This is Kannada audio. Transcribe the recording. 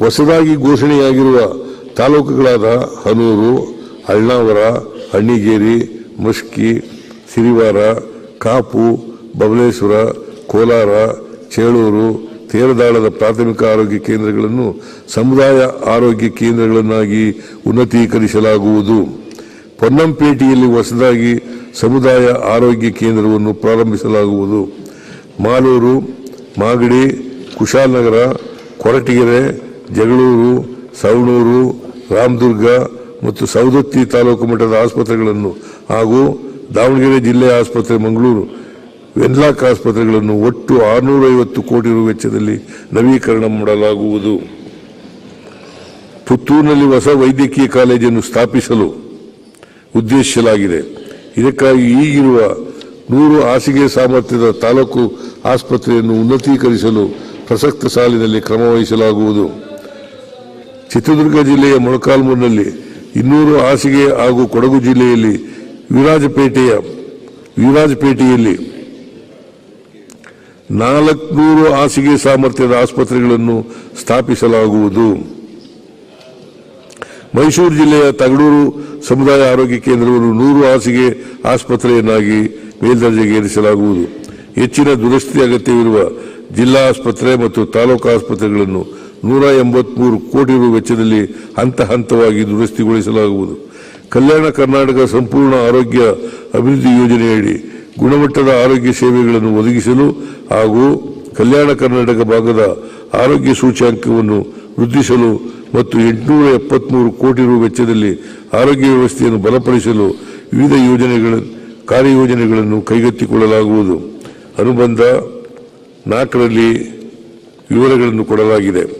ಹೊಸದಾಗಿ ಘೋಷಣೆಯಾಗಿರುವ ತಾಲೂಕುಗಳಾದ ಹನೂರು ಅಳ್ಳಾವರ ಅಣ್ಣಿಗೇರಿ ಮುಷ್ಕಿ, ಸಿರಿವಾರ, ಕಾಪು, ಬಬಲೇಶ್ವರ, ಕೋಲಾರ, ಚೇಳೂರು, ತೇರದಾಳದ ಪ್ರಾಥಮಿಕ ಆರೋಗ್ಯ ಕೇಂದ್ರಗಳನ್ನು ಸಮುದಾಯ ಆರೋಗ್ಯ ಕೇಂದ್ರಗಳನ್ನಾಗಿ ಉನ್ನತೀಕರಿಸಲಾಗುವುದು. ಪೊನ್ನಂಪೇಟೆಯಲ್ಲಿ ಹೊಸದಾಗಿ ಸಮುದಾಯ ಆರೋಗ್ಯ ಕೇಂದ್ರವನ್ನು ಪ್ರಾರಂಭಿಸಲಾಗುವುದು. ಮಾಲೂರು, ಮಾಗಡಿ ಕುಶಾಲನಗರ ಕೊರಟಗೆರೆ ಜಗಳೂರು, ಸವಣೂರು, ರಾಮದುರ್ಗ ಮತ್ತು ಸವದತ್ತಿ ತಾಲೂಕು ಮಟ್ಟದ ಆಸ್ಪತ್ರೆಗಳನ್ನು ಹಾಗೂ ದಾವಣಗೆರೆ ಜಿಲ್ಲೆ ಆಸ್ಪತ್ರೆ ಮಂಗಳೂರು, ವೆನ್ಲಾಕ್ ಆಸ್ಪತ್ರೆಗಳನ್ನು ಒಟ್ಟು ಆರುನೂರೈವತ್ತು ಕೋಟಿ ರು ವೆಚ್ಚದಲ್ಲಿ ನವೀಕರಣ ಮಾಡಲಾಗುವುದು. ಪುತ್ತೂರಿನಲ್ಲಿ ಹೊಸ ವೈದ್ಯಕೀಯ ಕಾಲೇಜನ್ನು ಸ್ಥಾಪಿಸಲು ಉದ್ದೇಶಿಸಲಾಗಿದೆ. ಇದಕ್ಕಾಗಿ ಈಗಿರುವ ನೂರು ಹಾಸಿಗೆ ಸಾಮರ್ಥ್ಯದ ತಾಲೂಕು ಆಸ್ಪತ್ರೆಯನ್ನು ಉನ್ನತೀಕರಿಸಲು ಪ್ರಸಕ್ತ ಸಾಲಿನಲ್ಲಿ ಕ್ರಮ ವಹಿಸಲಾಗುವುದು ಚಿತ್ರದುರ್ಗ ಜಿಲ್ಲೆಯ ಮೊಳಕಾಲ್ಮೂರಿನಲ್ಲಿ ಇನ್ನೂರು ಹಾಸಿಗೆ ಹಾಗೂ ಕೊಡಗು ಜಿಲ್ಲೆಯಲ್ಲಿ ವಿರಾಜಪೇಟೆಯ, ವಿರಾಜಪೇಟೆಯಲ್ಲಿ ನಾಲ್ಕುನೂರು ಹಾಸಿಗೆ ಸಾಮರ್ಥ್ಯದ ಆಸ್ಪತ್ರೆಗಳನ್ನು ಸ್ಥಾಪಿಸಲಾಗುವುದು. ಮೈಸೂರು ಜಿಲ್ಲೆಯ ತಗಡೂರು ಸಮುದಾಯ ಆರೋಗ್ಯ ಕೇಂದ್ರವನ್ನು ನೂರು ಹಾಸಿಗೆ ಆಸ್ಪತ್ರೆಯನ್ನಾಗಿ ಮೇಲ್ದರ್ಜೆಗೇರಿಸಲಾಗುವುದು ಹೆಚ್ಚಿನ ದುರಸ್ತಿ ಅಗತ್ಯವಿರುವ ಜಿಲ್ಲಾ ಆಸ್ಪತ್ರೆ ಮತ್ತು ತಾಲೂಕು ಆಸ್ಪತ್ರೆಗಳನ್ನು ನೂರ ಎಂಬತ್ಮೂರು ಕೋಟಿ ರು ವೆಚ್ಚದಲ್ಲಿ ಹಂತ ಹಂತವಾಗಿ ದುರಸ್ತಿಗೊಳಿಸಲಾಗುವುದು. ಕಲ್ಯಾಣ ಕರ್ನಾಟಕ ಸಂಪೂರ್ಣ ಆರೋಗ್ಯ ಅಭಿವೃದ್ಧಿ ಯೋಜನೆಯಡಿ ಗುಣಮಟ್ಟದ ಆರೋಗ್ಯ ಸೇವೆಗಳನ್ನು ಒದಗಿಸಲು ಹಾಗೂ ಕಲ್ಯಾಣ ಕರ್ನಾಟಕ ಭಾಗದ ಆರೋಗ್ಯ ಸೂಚ್ಯಾಂಕವನ್ನು ವೃದ್ಧಿಸಲು ಮತ್ತು ಎಂಟುನೂರ ಎಪ್ಪತ್ಮೂರು ಕೋಟಿ ರು ವೆಚ್ಚದಲ್ಲಿ ಆರೋಗ್ಯ ವ್ಯವಸ್ಥೆಯನ್ನು ಬಲಪಡಿಸಲು ವಿವಿಧ ಯೋಜನೆಗಳ ಕಾರ್ಯಯೋಜನೆಗಳನ್ನು ಕೈಗೆತ್ತಿಕೊಳ್ಳಲಾಗುವುದು. ಅನುಬಂಧ ನಾಲ್ಕರಲ್ಲಿ ವಿವರಗಳನ್ನು ಕೊಡಲಾಗಿದೆ.